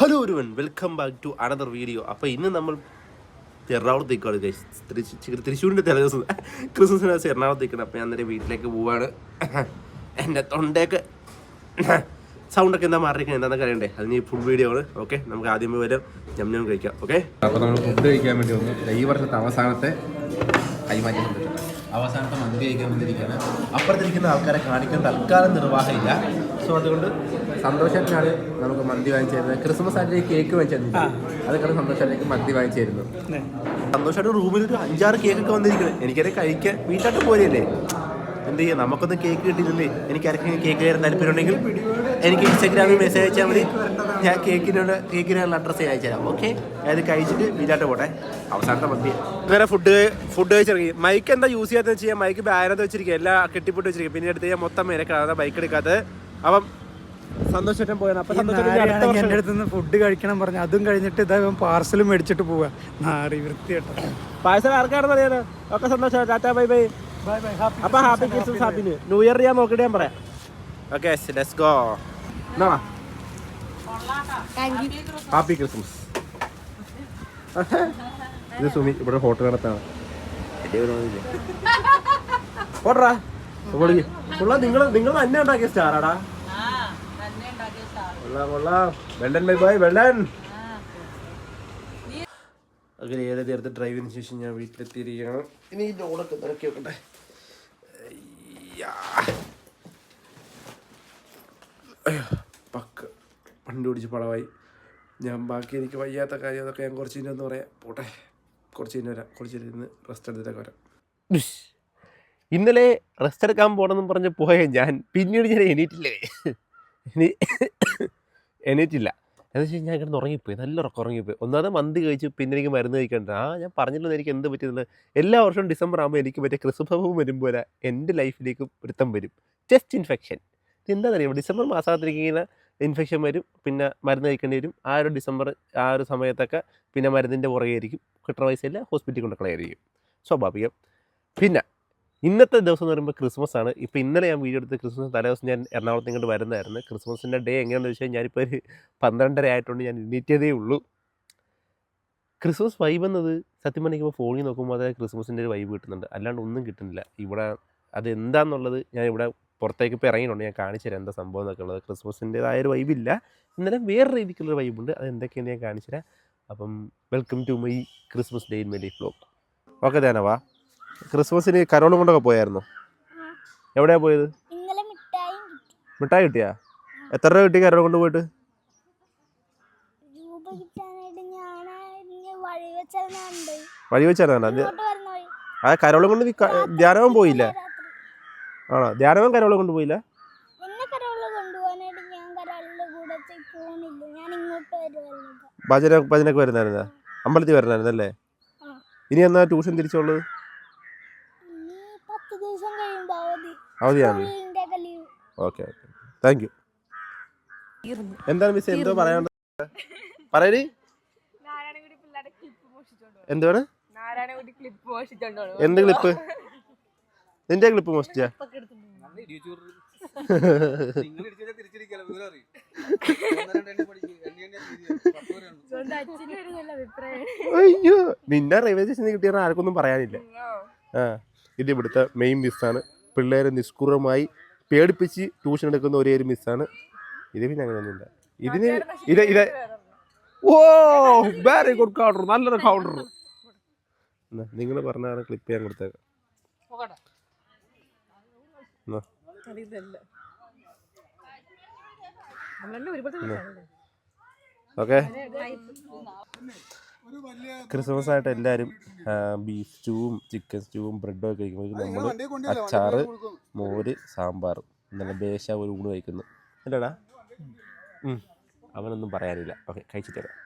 Hello everyone welcome back to another video അപ്പോൾ ഇന്ന് നമ്മൾ എറണാകുളത്തേക്കാണ് തൃശ്ശൂരിന്റെ തലേദിവസം ക്രിസ്മസിന് ദിവസം. എറണാകുളത്തേക്കാണ്. അപ്പോൾ ഞാൻ നേരെ വീട്ടിലേക്ക് പോവാണ്. എന്റെ തൊണ്ടയൊക്കെ സൗണ്ടൊക്കെ എന്താ മാറിയിരിക്കുന്നത് എന്താണെന്നൊക്കെ അറിയണ്ടേ? അതിന് ഫുൾ വീഡിയോ ആണ്. ഓക്കെ നമുക്ക് ആദ്യമേ വരെ. ഞം കഴിക്കാം. ഓക്കെ അപ്പോൾ നമ്മൾ ഫുഡ് കഴിക്കാൻ വേണ്ടി വന്നു. ഈ വർഷത്തെ അവസാനത്തെ അവസാനത്തെ മന്തി കഴിക്കാൻ വന്നിരിക്കുകയാണ്. അപ്പുറത്തിരിക്കുന്ന ആൾക്കാരെ കാണിക്കാൻ തൽക്കാലം നിർവാഹമില്ല. സോ അതുകൊണ്ട് സന്തോഷത്തിനാണ് നമുക്ക് മന്തി വാങ്ങിച്ചിരുന്നത്. ക്രിസ്മസ് ആയിട്ട് കേക്ക് വാങ്ങിച്ചിരുന്നു അതൊക്കെ സന്തോഷത്തിലേക്ക് മന്തി വാങ്ങിച്ചിരുന്നു സന്തോഷമായിട്ട് റൂമിൽ ഒരു അഞ്ചാറ് കേക്കൊക്കെ വന്നിരിക്കുന്നത് എനിക്കത് കഴിക്കാൻ വീട്ടിലോട്ട് പോലെയല്ലേ എന്ത് ചെയ്യാം? നമുക്കൊന്നും കേക്ക് കിട്ടിയില്ലേ എനിക്ക് ആർക്കെങ്കിലും കേക്ക് കയറാൻ താല്പര്യം ഉണ്ടെങ്കിൽ എനിക്ക് ഇൻസ്റ്റാഗ്രാമിൽ മെസ്സേജ് അയച്ചാൽ മതി. ഞാൻ കേക്കിനോട് കേക്കിനുള്ള അഡ്രസ്സ് അയച്ചു തരാം ഓക്കെ അത് കഴിച്ചിട്ട് വീട്ടിലോട്ട് പോട്ടെ. അവസാനത്തെ മന്തി. വേറെ ഫുഡ് ഫുഡ് കഴിച്ചിറങ്ങി. മൈക്ക് എന്താ യൂസ് ചെയ്യാന്ന് വെച്ച് കഴിഞ്ഞാൽ മൈക്ക് ബാനത്ത് വെച്ചിരിക്കുക എല്ലാം കെട്ടിപ്പൊട്ട് വെച്ചിരിക്കുക പിന്നെ എടുത്ത് കഴിഞ്ഞാൽ മൊത്തം മേനക്കാണ് ബൈക്ക് എടുക്കാത്തത് അപ്പം സന്തോഷം പോയാണ് അപ്പൊ സന്തോഷം എന്റെ അടുത്ത് നിന്ന് ഫുഡ് കഴിക്കണം പറഞ്ഞു അതും കഴിഞ്ഞിട്ട് ഇതാ പാർസലും മേടിച്ചിട്ട് പോവാ നാറി വൃത്തിയാട്ടോ പാർസൽ ആർക്കാണെന്ന് അറിയാലോ? ഒക്കെ സന്തോഷം. Tata bye bye. Bye bye. Happy അപ്പൊ happy Christmas happy new new year ഞാൻ നോക്കിയിട്ട് ഞാൻ പറയാം. ഓക്കെ ലെറ്റ്സ് ഗോ എന്നാ ഹാപ്പി ക്രിസ്മസ് ഇത് സുമി ഇവിടെ ഹോട്ടൽ നടത്താണ്. പോട്ടറാ നിങ്ങൾ നിങ്ങൾ തന്നെ ഉണ്ടാക്കിയ സ്റ്റാറാടാ കൊള്ളാം കൊള്ളാം. വെള്ളൻ ബൈ ബൈ വെള്ളൻ അങ്ങനെ ഏഴ് നേരത്തെ ഡ്രൈവിന് ശേഷം ഞാൻ വീട്ടിലെത്തിയിരിക്കണം ഇനി ഈ ലോഡൊക്കെ നിറക്കി വെക്കട്ടെ. പക്ക്. വണ്ടി ഓടിച്ച് പടമായി ഞാൻ ബാക്കി എനിക്ക് വയ്യാത്ത കാര്യം അതൊക്കെ ഞാൻ കുറച്ച് കഴിഞ്ഞൊന്ന് പറയാം. പോട്ടെ. കുറച്ച് കഴിഞ്ഞ് വരാം. കുറച്ച് കഴിഞ്ഞ് റെസ്റ്റ് എടുത്തിട്ടൊക്കെ വരാം. ഇന്നലെ റെസ്റ്റ് എടുക്കാൻ പോകണമെന്നും പറഞ്ഞ് പോയ ഞാൻ പിന്നീട് ഞാൻ എണീറ്റില്ലേ? എണീ എണീറ്റില്ല. എന്ന് വെച്ചാൽ ഞാൻ കിടന്ന് ഉറങ്ങിപ്പോയി. നല്ല ഉറക്കം ഉറങ്ങിപ്പോയി. ഒന്നാമത് മന്തി കഴിച്ച് പിന്നെ എനിക്ക് മരുന്ന് കഴിക്കണ്ട. ആ ഞാൻ പറഞ്ഞില്ലെന്ന് എനിക്ക് എന്ത് പറ്റിയത് എല്ലാ വർഷവും ഡിസംബർ ആകുമ്പോൾ എനിക്ക് പറ്റിയ ക്രിസ്മസ് വരുമ്പോൾ എന്റെ ലൈഫിലേക്ക് ഒരുത്തം വരും. ചെസ്റ്റ് ഇൻഫെക്ഷൻ എന്താ എന്താണെന്നറിയാം ഡിസംബർ മാസത്തിരിക്കുന്ന ഇൻഫെക്ഷൻ വരും പിന്നെ മരുന്ന് കഴിക്കേണ്ടി വരും. ആ ഒരു ഡിസംബർ ആ ഒരു സമയത്തൊക്കെ പിന്നെ മരുന്നിന്റെ പുറകെ ആയിരിക്കും. കിട്ടുന്ന പൈസയില്ല ഹോസ്പിറ്റലിൽ കൊണ്ടുക്കളയായിരിക്കും സ്വാഭാവികം. പിന്നെ ഇന്നത്തെ ദിവസം എന്ന് പറയുമ്പോൾ ക്രിസ്മസ് ആണ്. ഇപ്പോൾ ഇന്നലെ ഞാൻ വീഡിയോ എടുത്ത് ക്രിസ്മസ് തലേദിവസം ഞാൻ എറണാകുളത്ത് ഇങ്ങോട്ട് വരുന്നതായിരുന്നു. ക്രിസ്മസിന്റെ ഡേ എങ്ങനെയാണെന്ന് വെച്ചാൽ ഞാനിപ്പോൾ ഒരു പന്ത്രണ്ടര ആയിട്ടുണ്ട് ഞാൻ എണീറ്റതേ ഉള്ളൂ. ക്രിസ്മസ് വൈബ് എന്നത് സത്യം പറഞ്ഞിപ്പോൾ ഫോണിൽ നോക്കുമ്പോൾ അതായത് ക്രിസ്മസിന്റെ ഒരു വൈബ് കിട്ടുന്നുണ്ട്. അല്ലാണ്ട് ഒന്നും കിട്ടുന്നില്ല. ഇവിടെ അത് എന്താണെന്നുള്ളത് ഞാൻ ഇവിടെ പുറത്തേക്ക് ഇപ്പോൾ ഇറങ്ങിയിട്ടുണ്ട്. ഞാൻ കാണിച്ചു തരാം എന്താ സംഭവം എന്നൊക്കെ ഉള്ളത്. ക്രിസ്മസിന്റെതായ ഒരു വൈബില്ല ഇന്നലെ വേറെ രീതിക്കുള്ളൊരു വൈബുണ്ട് അത് എന്തൊക്കെയാണ് ഞാൻ കാണിച്ചു തരാം. അപ്പം welcome to my Christmas day in my life blog okay ധ്യാനവാ ക്രിസ്മസിന് കരോളും കൊണ്ടൊക്കെ പോയായിരുന്നോ? എവിടെയാ പോയത്? മിഠായി കിട്ടി. മിഠായി കിട്ടിയാ? എത്ര രൂപ കിട്ടി കരോൾ കൊണ്ട് പോയിട്ട് വഴി വഴി ആ കരോളും കൊണ്ട് ധ്യാനവും പോയില്ല? ആണോ? ധ്യാനവും കരോളും കൊണ്ട് പോയില്ല? ഭജന ഭജനക്ക് വരുന്നായിരുന്നാ? അമ്പലത്തിൽ വരുന്നായിരുന്നല്ലേ. ഇനി എന്നാ ട്യൂഷൻ തിരിച്ചുള്ളത്? ഇനി പത്ത് ദിവസം കഴിയുമ്പോൾ അവധി. അവധിയാണ് ഓക്കെ ഓക്കെ. താങ്ക് യു എന്താണ് മിസ് എന്തോ പറയാനുള്ളത്? പറയടി. എന്താണ്. എന്ത് ക്ലിപ്പ് നിന്റെ ക്ലിപ്പ് മോഷ്ടിച്ചാ? അയ്യോ നിന്നെ റെയിൽവേ സ്റ്റേഷനിൽ കിട്ടിയ ആർക്കൊന്നും പറയാനില്ല. ആ. ഇത് ഇവിടുത്തെ മെയിൻ മിസ്സാണ് പിള്ളേരെ നിഷ്കുറമായി പേടിപ്പിച്ച് ട്യൂഷൻ എടുക്കുന്ന ഒരേ ഒരു മിസ്സാണ് ഇത് പിന്നെ അങ്ങനെയൊന്നുമില്ല. ഇതിന് ഇത് ഇത് ഓ വെരി ഗുഡ് കൗണ്ടർ നല്ലൊരു കൗണ്ടർ നിങ്ങൾ പറഞ്ഞാണ് ക്ലിപ്പ് ചെയ്യാൻ കൊടുത്തേക്കാം. ഓക്കെ ക്രിസ്മസ് ആയിട്ട് എല്ലാവരും ബീഫ് സ്റ്റൂവും ചിക്കൻ സ്റ്റൂവും ബ്രെഡും ഒക്കെ കഴിക്കുമ്പോൾ നമ്മൾ അച്ചാറ് മോര് സാമ്പാർ നല്ല ദേശ ഒരു ഊണ് കഴിക്കുന്നു. അല്ലടാ. അവനൊന്നും പറയാനില്ല. ഓക്കെ കഴിച്ചിട്ട് തരാം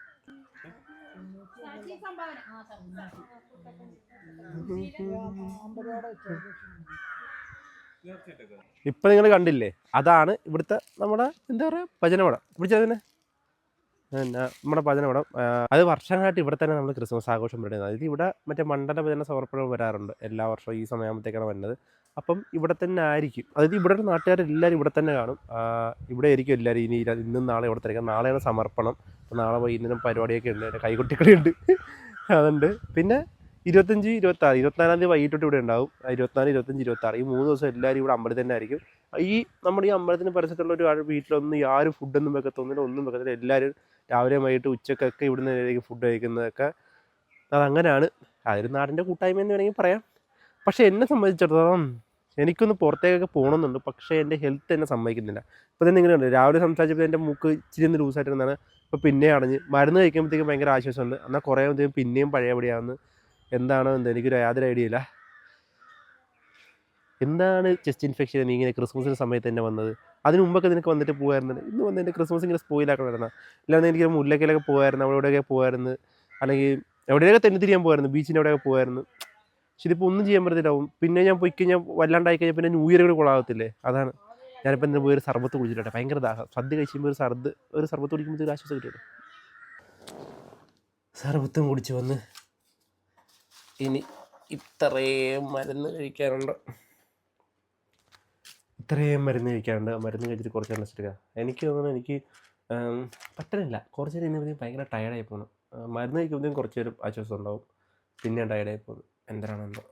ഇപ്പൊ നിങ്ങൾ കണ്ടില്ലേ? അതാണ് ഇവിടുത്തെ നമ്മുടെ എന്താ പറയാ ഭജനമടം പിടിച്ചതിനെ നമ്മുടെ ഭജനമടം ഇവിടെ അത് വർഷങ്ങളായിട്ട് ഇവിടെ തന്നെ നമ്മൾ ക്രിസ്മസ് ആഘോഷം വരുന്നത്. അതായത് ഇവിടെ മറ്റേ മണ്ഡല ഭജന സമർപ്പണം വരാറുണ്ട്. എല്ലാ വർഷവും ഈ സമയമാകുമ്പോഴത്തേക്കാണ് വരുന്നത്. അപ്പം ഇവിടെ തന്നെ ആയിരിക്കും. അതായത് ഇവിടെ നാട്ടുകാരെല്ലാവരും ഇവിടെ തന്നെ കാണും. ഇവിടെ ആയിരിക്കും എല്ലാവരും ഇനി ഇന്നും നാളെ ഇവിടെ തന്നെ നാളെയാണ് സമർപ്പണം. അപ്പം നാളെ വൈകുന്നേരം പരിപാടിയൊക്കെ ഉണ്ട്. എന്റെ കൈകുട്ടികളുണ്ട് അതുണ്ട്. പിന്നെ ഇരുപത്തഞ്ച് ഇരുപത്താറ് ഇരുപത്തിനാലാം തീയതി വൈകിട്ടോട്ട് ഇവിടെ ഉണ്ടാവും. ഇരുപത്തിനാല് ഇരുപത്തഞ്ച് ഇരുപത്താറ്. ഈ മൂന്ന് ദിവസം എല്ലാവരും ഇവിടെ അമ്പലത്തിൽ തന്നെ ആയിരിക്കും. ഈ നമ്മുടെ ഈ അമ്പലത്തിന് പരിസരത്തുള്ള ഒരു വീട്ടിലൊന്നും ആരും ഫുഡൊന്നും വെക്കത്തൊന്നുമില്ല ഒന്നും വെക്കത്തില്ല. എല്ലാവരും രാവിലെ വൈകിട്ട് ഉച്ചക്കൊക്കെ ഇവിടുന്ന് ഫുഡ് കഴിക്കുന്നതൊക്കെ അതങ്ങനെയാണ് അതൊരു നാടിന്റെ കൂട്ടായ്മ എന്ന് വേണമെങ്കിൽ പറയാം. പക്ഷേ എന്നെ സംബന്ധിച്ചിടത്തോളം എനിക്കൊന്ന് പുറത്തേക്കൊക്കെ പോകണമെന്നുണ്ട്. പക്ഷേ എന്റെ ഹെൽത്ത് എന്നെ സമ്മതിക്കുന്നില്ല. ഇപ്പോൾ തന്നെ ഇങ്ങനെയുണ്ട് രാവിലെ സംസാരിച്ചപ്പോൾ എന്റെ മൂക്ക് ഇച്ചിരി ഒന്ന് ലൂസായിട്ടിരുന്നാണ് ഇപ്പോൾ പിന്നെ അടഞ്ഞ് മരുന്ന് കഴിക്കുമ്പോഴത്തേക്കും ഭയങ്കര ആശ്വാസമുണ്ട്. എന്നാൽ കുറേ എന്തെങ്കിലും പിന്നെയും പഴയപടിയാവുന്നു. എന്താണോ എന്തോ എനിക്കൊരു യാതൊരു ഐഡിയ ഇല്ല. എന്താണ് ചെസ്റ്റ് ഇൻഫെക്ഷൻ? ഇങ്ങനെ ക്രിസ്മസിന്റെ സമയത്ത് തന്നെ വന്നത്? അതിന് മുമ്പൊക്കെ നിനക്ക് വന്നിട്ട് പോകുമായിരുന്നു ഇന്ന് വന്ന് എന്റെ ക്രിസ്മസ് ഇങ്ങനെ സ്പോയിലാക്കണമായിരുന്നു അല്ലാതെ എനിക്ക് മുല്ലക്കലൊക്കെ പോകുമായിരുന്നു അവിടെയൊക്കെ എവിടെയൊക്കെ പോകുമായിരുന്നു അല്ലെങ്കിൽ എവിടെയൊക്കെ തന്നെ തിരിയാൻ പോകുമായിരുന്നു ബീച്ചിന്റെ എവിടെയൊക്കെ പോകുമായിരുന്നു പക്ഷെ ഇതിപ്പോൾ ഒന്നും ചെയ്യാൻ പറ്റത്തില്ലാവും. പിന്നെ ഞാൻ പോയി കഴിഞ്ഞാൽ വല്ലാണ്ടായി കഴിഞ്ഞാൽ പിന്നെ ന്യൂ ഇയർ കൊള്ളാകത്തില്ലേ? അതാണ്. ഞാനിപ്പോൾ എന്താ പോയി ഒരു സർബത്ത് കുടിച്ചിട്ടെ ഭയങ്കര ദാഹം. സദ്യ കഴിക്കുമ്പോൾ ഒരു സർദ് ഒരു സർബത്ത് കുടിക്കുമ്പോൾ ഒരു ആശ്വാസം കിട്ടുമല്ലോ. സർബത്തും കുടിച്ച് വന്ന് ഇനി ഇത്രയും മരുന്ന് കഴിക്കാനുണ്ട്. ഇത്രയും മരുന്ന് കഴിക്കാണ്ട് മരുന്ന് കഴിച്ചിട്ട് കുറച്ച് നേരം എടുക്കുക. എനിക്ക് തോന്നുന്നു എനിക്ക് പറ്റുന്നില്ല കുറച്ച് നേരം ഇന്നത്തേക്കും ഭയങ്കര ടയർഡായി പോകുന്നു മരുന്ന് കഴിക്കുമ്പോഴത്തേക്കും കുറച്ച് നേരം ആശ്വാസം ഉണ്ടാവും. പിന്നെ ടയർഡായി പോകുന്നു എന്തിനാണ് എന്തോ?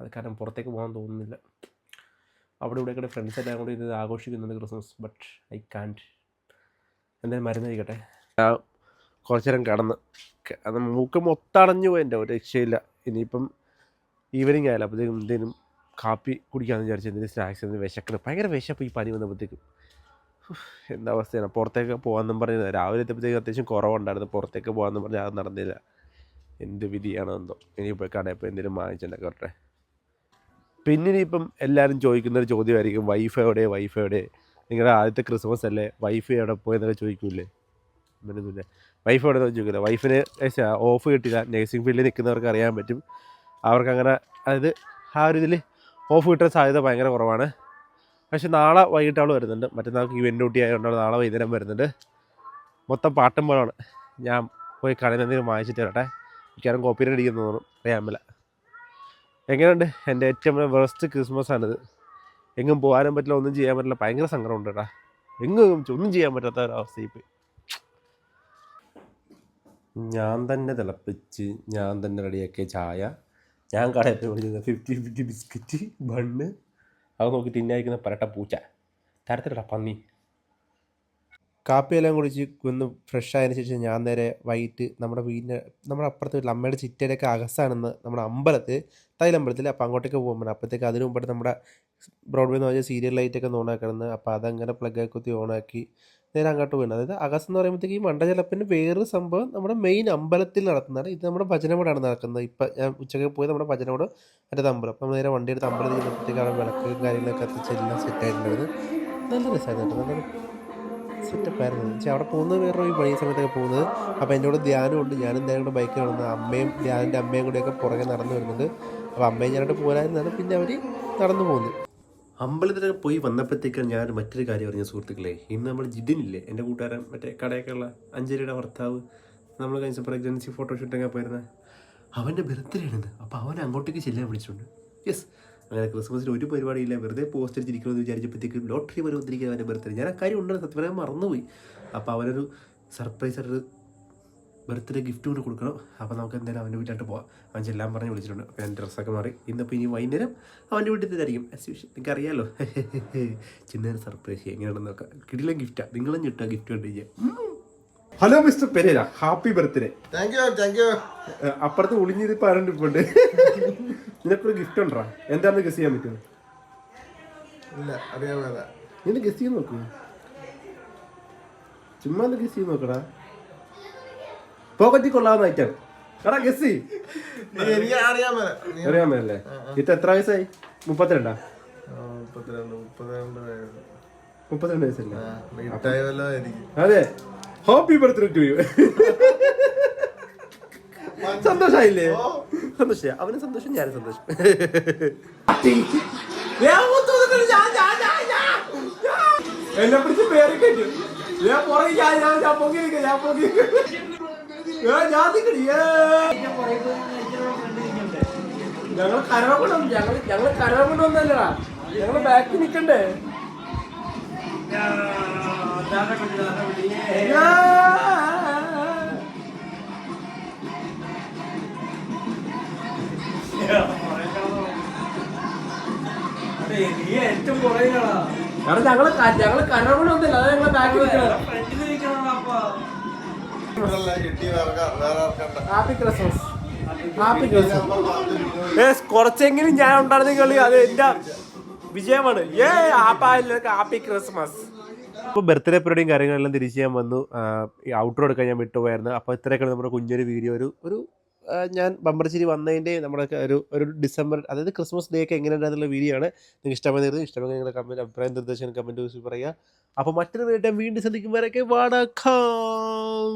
അത് കാരണം പുറത്തേക്ക് പോകാൻ തോന്നുന്നില്ല. അവിടെ ഇവിടെ കൂടെ ഫ്രണ്ട്സ് എല്ലാം കൂടി ഇത് ആഘോഷിക്കുന്നുണ്ട് ക്രിസ്മസ് ബട്ട് ഐ കാന്റ് എന്തായാലും മരുന്ന് കഴിക്കട്ടെ. കുറച്ച് നേരം കടന്ന്. അത് മൂക്ക് മൊത്തടഞ്ഞു പോയി എന്റെ ഒരു രക്ഷയില്ല. ഇനിയിപ്പം ഈവനിങ് ആയാലും അപ്പോഴത്തേക്കും എന്തെങ്കിലും കാപ്പി കുടിക്കാമെന്ന് വിചാരിച്ചു എന്തെങ്കിലും സ്നാക്സ് എന്തെങ്കിലും വിശക്കണം ഭയങ്കര വിശപ്പ് ഈ പനി വന്നപ്പോഴത്തേക്കും. എന്താ അവസ്ഥയാണ്? പുറത്തേക്ക് പോകാമെന്നും പറഞ്ഞത് രാവിലെ എത്തിയപ്പോഴത്തേക്കും അത്യാവശ്യം കുറവുണ്ടായിരുന്നു. പുറത്തേക്ക് പോകാമെന്നും പറഞ്ഞാൽ അത് നടന്നില്ല. എന്ത് വിധിയാണോ എന്തോ ഇനിയിപ്പോൾ കടയിൽ പോയി എന്തെങ്കിലും വാങ്ങിച്ചിട്ടുണ്ടാക്കട്ടെ പിന്നെ ഇനിയിപ്പം എല്ലാവരും ചോദിക്കുന്ന ഒരു ചോദ്യമായിരിക്കും. വൈഫൈ എവിടെ? വൈഫൈ എവിടെ? നിങ്ങളുടെ ആദ്യത്തെ ക്രിസ്മസ് അല്ലേ? വൈഫ് എവിടെ പോയെന്നൊക്കെ ചോദിക്കൂലേ അങ്ങനെയൊന്നുമില്ല വൈഫ് എവിടെ നിന്ന് ചോദിക്കില്ല. വൈഫിന് ഓഫ് കിട്ടില്ല നേഴ്സിംഗ് ഫീൽഡിൽ നിൽക്കുന്നവർക്ക് അറിയാൻ പറ്റും. അവർക്ക് അങ്ങനെ അതായത് ആ ഒരു ഇതിൽ ഓഫ് കിട്ടാൻ സാധ്യത ഭയങ്കര കുറവാണ്. പക്ഷെ നാളെ വൈകിട്ട് ആൾ വരുന്നുണ്ട്. മറ്റന്നാൾക്ക് ഇവന്റ് ഡ്യൂട്ടി ആയതുകൊണ്ട് അവൾ നാളെ വൈകുന്നേരം വരുന്നുണ്ട്. മൊത്തം പാട്ടും പോലാണ് ഞാൻ പോയി കടയിൽ എന്തെങ്കിലും വാങ്ങിച്ചിട്ട് വരട്ടെ. മിക്കവാറും കോപ്പി അടിക്കുന്നു തോന്നും അറിയാമല്ല എങ്ങനെയുണ്ട്? എന്റെ ഏറ്റവും വേസ്റ്റ് ക്രിസ്മസ് ആണിത്. എങ്ങും പോകാനും പറ്റില്ല ഒന്നും ചെയ്യാൻ പറ്റില്ല. ഭയങ്കര സങ്കടമുണ്ട് കേട്ടാ എങ്ങും ഒന്നും ചെയ്യാൻ പറ്റാത്ത ഒരവസ്ഥ ഇപ്പം ഞാൻ തന്നെ തിളപ്പിച്ച് ഞാൻ തന്നെ റെഡിയാക്കിയ ചായ ഞാൻ കടയിൽ പോയി വിളിച്ചത് ഫിഫ്റ്റി ഫിഫ്റ്റി ബിസ്ക്കറ്റ് ബണ്ണ് അത് നോക്കി തിന്നായിരിക്കുന്ന പരട്ട പൂച്ച. തരത്തിലടാ പന്നി. കാപ്പിയെല്ലാം കുടിച്ച് ഒന്ന് ഫ്രഷ് ആയതിനു ശേഷം ഞാൻ നേരെ വൈകിട്ട് നമ്മുടെ വീടിന്റെ നമ്മുടെ അപ്പുറത്തെ വീട്ടിൽ അമ്മയുടെ ചിറ്റയുടെയൊക്കെ അകസാണെന്ന് നമ്മുടെ അമ്പലത്തിൽ തൈലമ്പലത്തിൽ അപ്പോൾ അങ്ങോട്ടേക്ക് പോകുമ്പോൾ അപ്പോഴത്തേക്ക് അതിന് നമ്മുടെ ബ്രോഡ്വേ എന്ന് പറഞ്ഞാൽ സീരിയൽ ലൈറ്റൊക്കെ ഓണാക്കണമെന്ന് അപ്പോൾ അതങ്ങനെ പ്ലഗ് കുത്തി ഓണാക്കി നേരെ അങ്ങോട്ട് വീണത് അതായത് അഗസ് എന്ന് പറയുമ്പോഴത്തേക്ക് ഈ മണ്ടജലപ്പിന് വേറൊരു സംഭവം നമ്മുടെ മെയിൻ അമ്പലത്തിൽ നടത്തുന്നതാണ് ഇത് നമ്മുടെ ഭജനമോടാണ് നടക്കുന്നത്. ഇപ്പം ഞാൻ ഉച്ചയ്ക്ക് പോയി നമ്മുടെ ഭജനമോട് മറ്റേ അമ്പലം അപ്പം നേരെ വണ്ടി എടുത്ത് അമ്പലത്തിൽ നിർത്തിക്കാണ് വിളക്ക് കാര്യങ്ങളൊക്കെ കത്തിച്ച് എല്ലാം സെറ്റായിട്ടുണ്ടായിരുന്നു നല്ല രസമായിരുന്നു നല്ലൊരു സെറ്റപ്പായിരുന്നു പക്ഷേ അവിടെ പോകുന്നത് വേറെ ഈ പണി സമയത്തൊക്കെ പോകുന്നത്. അപ്പോൾ എന്റെ കൂടെ ധ്യാനമുണ്ട് ഞാനും ധ്യാനം കൂടെ ബൈക്ക് കാണുന്നത് അമ്മയും ധ്യാനിന്റെ അമ്മയും കൂടെയൊക്കെ പുറകെ നടന്നു വരുന്നുണ്ട്. അപ്പോൾ അമ്മയും ഞാനോട്ട് പോരായിരുന്നാണ് പിന്നെ അവർ നടന്നു പോകുന്നത് അമ്പലത്തിലൊക്കെ പോയി വന്നപ്പോഴത്തേക്കാണ് ഞാൻ മറ്റൊരു കാര്യം പറഞ്ഞ സുഹൃത്തുക്കളെ ഇന്ന് നമ്മൾ ജിതിനില്ലേ എന്റെ കൂട്ടുകാരൻ മറ്റേ കടയൊക്കെയുള്ള അഞ്ജലിയുടെ ഭർത്താവ് നമ്മൾ കഴിഞ്ഞ പ്രഗ്നൻസി ഫോട്ടോഷൂട്ടൊക്കെ പോയിരുന്നത് അവന്റെ ബർത്ത്ഡേ ആണിത് അപ്പോൾ അവൻ അങ്ങോട്ടേക്ക് ചെല്ലാൻ വിളിച്ചിട്ടുണ്ട്. യെസ് അങ്ങനെ ക്രിസ്മസിന് ഒരു പരിപാടിയില്ല വെറുതെ പോസ്റ്റ് അടിച്ചിരിക്കണമെന്ന് വിചാരിച്ചപ്പോഴത്തേക്കും ലോട്ടറി വരെ വന്നിരിക്കുക അവന്റെ ബർത്ത്ഡേ ഞാൻ ആ കാര്യം ഉണ്ടെന്ന് സത്യം മറന്നുപോയി. അപ്പോൾ അവനൊരു സർപ്രൈസ് ആയിട്ട് ബർത്ത്ഡേ ഗിഫ്റ്റ് കൊണ്ട് കൊടുക്കണം. അപ്പോൾ നമുക്ക് എന്തായാലും അവന്റെ വീട്ടിലോട്ട് പോവാം. അവൻ ചെല്ലാൻ പറഞ്ഞ് വിളിച്ചിട്ടുണ്ട്. അപ്പോൾ ഞാൻ ഡ്രസ്സൊക്കെ മാറി. ഇന്നിപ്പോൾ ഇനി വൈകുന്നേരം അവന്റെ വീട്ടിൽ തന്നെയായിരിക്കും ആസ് യൂഷ്വൽ നിങ്ങൾക്ക് അറിയാമല്ലോ ചിന്നേരം സർപ്രൈസ് ചെയ്യാം എങ്ങനെയാണെന്ന് നോക്കാം. കിടിലം ഗിഫ്റ്റാണ് നിങ്ങളും കിട്ടുക ഗിഫ്റ്റ് കണ്ടു കഴിഞ്ഞാൽ hello mister Perera. Happy birthday thank you thank you അപ്പുറത്ത് ഒളിഞ്ഞിത് പറഞ്ഞിട്ട് ഇപ്പോണ്ട്. നിനക്കൊരു ഗിഫ്റ്റ് ഉണ്ടോ? എന്താണെന്ന് ഗസ് ചെയ്യാൻ പറ്റുന്നത് ഇല്ല അറിയാൻ വേണ്ട നിന്റെ ഗസ് ചെയ്ത് നോക്കൂ. ചുമ്മാ ഗസ് ചെയ്ത് നോക്കടാ. പോക്കറ്റിൽ കൊള്ളാവുന്ന ഐറ്റം എടാ ഗസ്സി. അറിയാൻ മേലല്ലേ? ഇത് എത്ര വയസ്സായി? മുപ്പത്തിരണ്ടാ? മുപ്പത്തിരണ്ട് മുപ്പത്തിരണ്ട് വയസ്സ്. മുപ്പത്തിരണ്ട് വയസ്സല്ലേ? അതെ. ഹാപ്പി ബർത്ത്ഡേ ടു യു സന്തോഷായില്ലേ? സന്തോഷം അവന് സന്തോഷം ഞാനും സന്തോഷം. എന്നെ പിടിച്ച് പേര് കേട്ടു ഞാൻ പുറകെ ഞാൻ ഞാൻ ഞാൻ പൊങ്ങി നിൽക്കാം ഞാൻ പൊങ്ങി നിൽക്കാം. ഞങ്ങൾ കരവക്കണം ഞങ്ങൾ ഞങ്ങൾ കരവക്കണം ഒന്നല്ലടാ ഞങ്ങൾ ബാക്കി നിക്കണ്ടേ? നീ ഏറ്റവും കുറയില്ലടാ ഞങ്ങൾ ഞങ്ങൾ കരവണം ഒന്നല്ല അതാ ഞങ്ങളെ ബാക്കി നിക്കണം. കുറച്ചെങ്കിലും ഞാൻ ഉണ്ടായിരുന്നെങ്കിൽ അത് എന്റെ വിജയമാണ്. ഏ ഹാപ്പി ക്രിസ്മസ് അപ്പോൾ ബർത്ത്ഡേ പരിപാടിയും കാര്യങ്ങളെല്ലാം തിരിച്ച് ഞാൻ വന്നു. ഈ ഔട്ട്ഡോർ എടുക്കാൻ ഞാൻ വിട്ടുപോയായിരുന്നു. അപ്പോൾ ഇത്രയൊക്കെയാണ് നമ്മുടെ കുഞ്ഞൊരു വീഡിയോ ഒരു ഒരു ഞാൻ ബമ്പർച്ചിരി വന്നതിന്റെ നമ്മുടെ ഒരു ഒരു ഡിസംബർ അതായത് ക്രിസ്മസ് ഡേ ഒക്കെ എങ്ങനെയുണ്ടെന്നുള്ള വീഡിയോ ആണ്. നിങ്ങൾക്ക് ഇഷ്ടമായിരുന്നു ഇഷ്ടമെങ്കിൽ നിങ്ങളുടെ കമന്റ് അഭിപ്രായം നിർദ്ദേശം കമന്റ് ബോക്സിൽ പറയുക. അപ്പോൾ മറ്റൊരു വീണ്ടും ശ്രദ്ധിക്കുമ്പോഴൊക്കെ വടക്കം